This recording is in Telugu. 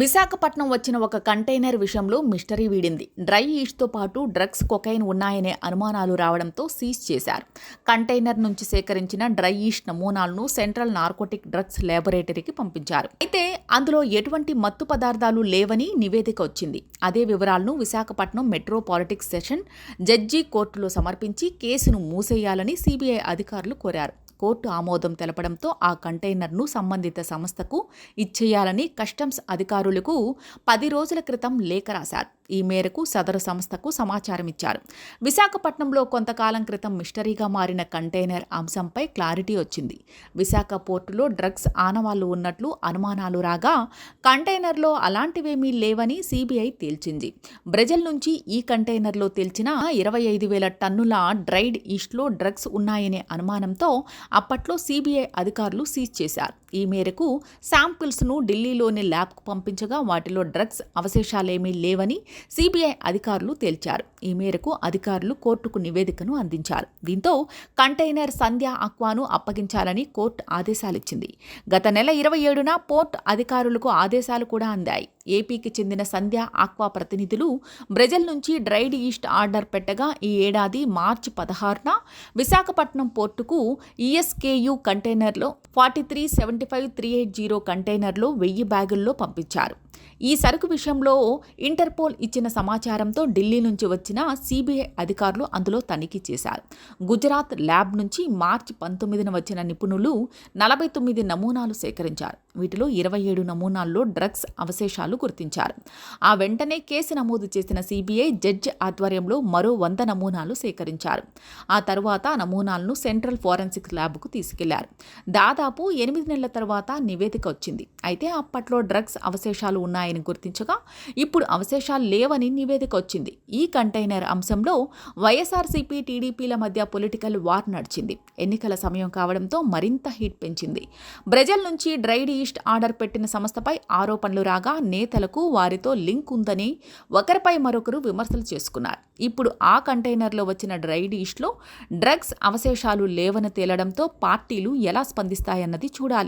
విశాఖపట్నం వచ్చిన ఒక కంటైనర్ విషయంలో మిస్టరీ వీడింది. డ్రై ఈస్ట్తో పాటు డ్రగ్స్ కొకైన్ ఉన్నాయనే అనుమానాలు రావడంతో సీజ్ చేశారు. కంటైనర్ నుంచి సేకరించిన డ్రై ఈస్ట్ నమూనాలను సెంట్రల్ నార్కోటిక్ డ్రగ్స్ ల్యాబొరేటరీకి పంపించారు. అయితే అందులో ఎటువంటి మత్తు పదార్థాలు లేవని నివేదిక వచ్చింది. అదే వివరాలను విశాఖపట్నం మెట్రోపాలిటిక్స్ సెషన్ జడ్జి కోర్టులో సమర్పించి కేసును మూసేయాలని సిబిఐ అధికారులు కోరారు. కోర్టు ఆమోదం తెలపడంతో ఆ కంటైనర్ను సంబంధిత సంస్థకు ఇచ్చేయాలని కస్టమ్స్ అధికారులకు పది రోజుల క్రితం లేఖ రాశారు. ఈ మేరకు సదరు సంస్థకు సమాచారం ఇచ్చారు విశాఖపట్నంలో కొంతకాలం క్రితం మిస్టరీగా మారిన కంటైనర్ అంశంపై క్లారిటీ వచ్చింది. విశాఖ పోర్టులో డ్రగ్స్ ఆనవాళ్ళు ఉన్నట్లు అనుమానాలు రాగా కంటైనర్లో అలాంటివేమీ లేవని సిబిఐ తేల్చింది. బ్రెజిల్ నుంచి ఈ కంటైనర్లో తేల్చిన ఇరవై ఐదు వేల టన్నుల డ్రైడ్ ఈస్ట్లో డ్రగ్స్ ఉన్నాయనే అనుమానంతో అప్పట్లో సిబిఐ అధికారులు సీజ్ చేశారు. ఈ మేరకు శాంపిల్స్ను ఢిల్లీలోని ల్యాబ్కు పంపించగా వాటిలో డ్రగ్స్ అవశేషాలేమీ లేవని సిబిఐ అధికారులు తేల్చారు. ఈ మేరకు అధికారులు కోర్టుకు నివేదికను అందించారు. దీంతో కంటైనర్ సంధ్య అక్వాను అప్పగించాలని కోర్టు ఆదేశాలిచ్చింది. గత నెల ఇరవై ఏడున పోర్ట్ అధికారులకు ఆదేశాలు కూడా అందాయి. ఏపీకి చెందిన సంధ్య ఆక్వా ప్రతినిధులు బ్రెజిల్ నుంచి డ్రైడ్ ఈస్ట్ ఆర్డర్ పెట్టగా ఈ ఏడాది మార్చి పదహారున విశాఖపట్నం పోర్టుకు ఈఎస్కేయు కంటైనర్లో forty three seventy five three eight zero కంటైనర్లో వెయ్యి బ్యాగుల్లో పంపించారు. ఈ సరుకు విషయంలో ఇంటర్పోల్ ఇచ్చిన సమాచారంతో ఢిల్లీ నుంచి వచ్చిన సిబిఐ అధికారులు అందులో తనిఖీ చేశారు. గుజరాత్ ల్యాబ్ నుంచి మార్చి పంతొమ్మిదిన వచ్చిన నిపుణులు నలభై తొమ్మిది నమూనాలు సేకరించారు. వీటిలో ఇరవై ఏడు నమూనాల్లో డ్రగ్స్ అవశేషాలు గుర్తించారు. ఆ వెంటనే కేసు నమోదు చేసిన సిబిఐ జడ్జి ఆధ్వర్యంలో మరో వంద నమూనాలు సేకరించారు. ఆ తర్వాత నమూనాలను సెంట్రల్ ఫోరెన్సిక్ ల్యాబ్కు తీసుకెళ్ళారు. దాదాపు ఎనిమిది నెలల తర్వాత నివేదిక వచ్చింది. అయితే అప్పట్లో డ్రగ్స్ అవశేషాలు ఉన్నాయని గుర్తించగా ఇప్పుడు అవశేషాలు లేవని నివేదిక వచ్చింది. ఈ కంటైనర్ అంశంలో వైఎస్ఆర్సీపీ టీడీపీల మధ్య పొలిటికల్ వార్ నడిచింది. ఎన్నికల సమయం కావడంతో మరింత హీట్ పెంచింది. బ్రెజిల్ నుంచి డ్రైడ్ లిస్ట్ ఆర్డర్ పెట్టిన సంస్థపై ఆరోపణలు రాగా నేతలకు వారితో లింక్ ఉందని ఒకరిపై మరొకరు విమర్శలు చేసుకున్నారు. ఇప్పుడు ఆ కంటైనర్లో వచ్చిన డ్రైడ్ డిష్లో డ్రగ్స్ అవశేషాలు లేవని తేలడంతో పార్టీలు ఎలా స్పందిస్తాయన్నది చూడాలి.